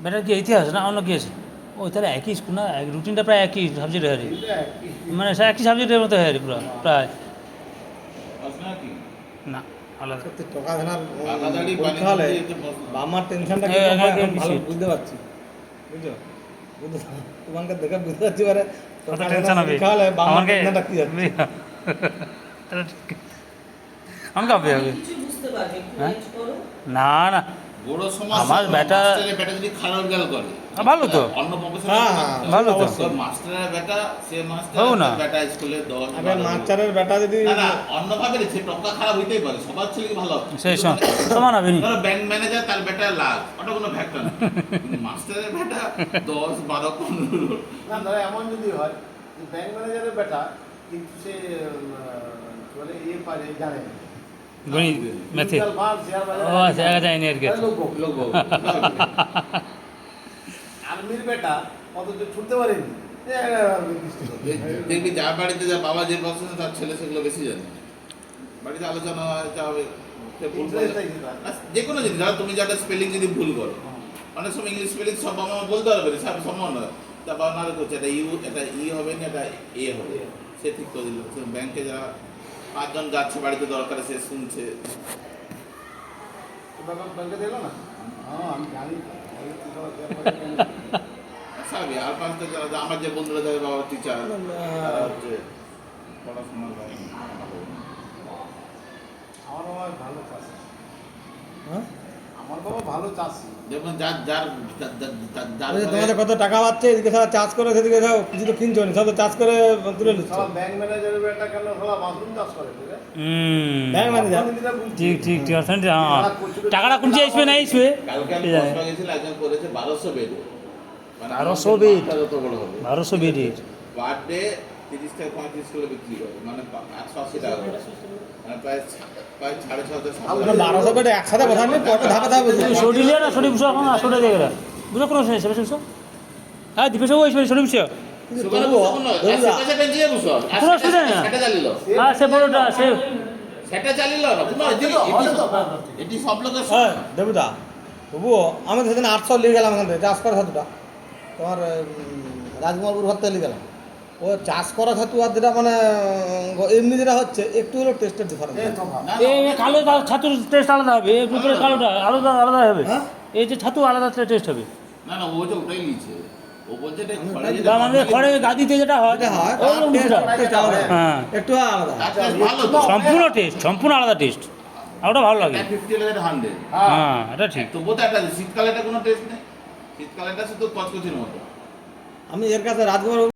Batter কি ইতিহাস না অন্য কি আছে ওই তাহলে একই স্কুল না এক- রুটিনটা প্রায় একই সাবজেক্ট হয়। মানে একই সাবজেক্টের মতো হয়ে পুরো প্রায় না আলাদা টেনশনটা ভালো বুঝতে পারছি বুঝছ বুঝতে তোমাকে দেখে বুঝতে পারছি টেনশন হবে আমাকে হবে হ্যাঁ? না না আমার বেটা- বেটা যদি খারাপ গেল করে ভালো তো। অন্য প্রফেসর ভালো তো। মাস্টারের বেটা সে মাস্টার বেটা স্কুলে দশ আবার মাস্টারের বেটা যদি না না অন্যভাবে সে টকা খারাপ হইতেই পারে। সবার ছেলে ভালো সেই সমান হবে নি। ব্যাংক ম্যানেজার তার বেটা লাখ ওটা কোনো ফ্যাক্টর না। কিন্তু মাস্টারের বেটা দশ বারো পনেরো। না ধরো এমন যদি হয় যে ব্যাংক ম্যানেজারের বেটা কিন্তু সে বলে ইয়ে পারে জানে না। গণিত ম্যাথে। ও আচ্ছা দেখা যায়নি আর কি। আর্মির বেটা অথচ ছুটতে পারেনি। দেখবি যার বাড়িতে যা বাবা যে পছন্দ তার ছেলে সেগুলো বেশি জানে। বাড়িতে আলোচনা হয় যা হবে সে ভুল করে। Interest আছে তার। আর। যে কোনো জিনিস ধরো তুমি যাটা স্পেলিং যদি ভুল করো অনেক সময় ইংলিশ স্পেলিং সব বাবা মা বলতে পারবে না সব সম্ভব নয়। তা বাবা না করছে এটা ইউ এটা ই হবে না এটা এ হবে। সে ঠিক করে দিল। ব্যাংকে যারা পাঁচজন যাচ্ছে বাড়িতে দরকার সে শুনছে। হ্যাঁ আর পাঁচটা যারা আমার যে বন্ধুরা যাবে বাবা টিচার পড়াশোনা করে আমার বাবা ভালো চাষি হ্যাঁ? আমার বাবা ভালো চাষি। যেমন যার যার তোমাদের কত টাকা পাচ্ছে এদিকে চাষ করে সেদিকে সব কিছু তো কিনছো না সব তো চাষ করে তুলে নিচ্ছ। ব্যাংক ম্যানেজারের বেটা কেন সব মাশরুম চাষ করে ব্যাংক ম্যানেজার ঠিক ঠিক ঠিক অর্থনীতি হ্যাঁ। টাকাটা কুঞ্চে আসবে না আসবে। কালকে আমি কসবা গেছিলাম একজন করেছে বারোশো বেড মানে 1200 bed? যত বড় হবে। বারোশো বেডের পার ডে তিরিশ থেকে পঁয়ত্রিশ কিলো বিক্রি করে মানে একশো আশি টাকা। মানে প্রায় বারোশো একসাথে কথা নেই ধাপে ধাপে সরি লিয়া না সরি বুঝো এখন? আসলে দেখে বুঝো কোনো সমস্যা বেশি বুঝো হ্যাঁ দীপেশ সরি বুঝছ কোনো- অসুবিধা না। হ্যাঁ সে বড়টা সে সেটা চালিল না। কোনো এটি- এটি- এটি সব লোকের হ্যাঁ। দেবুদা তবুও আমি সেদিন আটশো নিয়ে গেলাম এখান থেকে চাষ করা ছাতুটা তোমার রাজকুমারপুর ঘর থেকে নিয়ে গেলাম। ও চাষ করা ছাতু আর যেটা মানে এমনি যেটা হচ্ছে একটু হলেও টেস্টের ডিফারেন্স এই তো ভাব। না, এই না, এই কালো ছাতুর টেস্ট আলাদা হবে এই উপরে কালোটা আলাদা আলাদা হবে। হ্যাঁ? এই যে ছাতু আলাদা টেস্ট হবে। না, না, ও যে ওটাই গাদিতে যেটা হয় হয় ওই টেস্ট আলাদা হ্যাঁ। একটু আলাদা। তার taste ভালো তো। সম্পূর্ণ টেস্ট সম্পূর্ণ আলাদা টেস্ট আর ওটা ভালো লাগে। এটা 50 হলে এটা 100 হ্যাঁ এটা ঠিক। শীতকালে এটা কোনো টেস্ট নেই? শীতকালে এটা শুধু কচকচির মতো? আমি এর কাছে রাজকুমার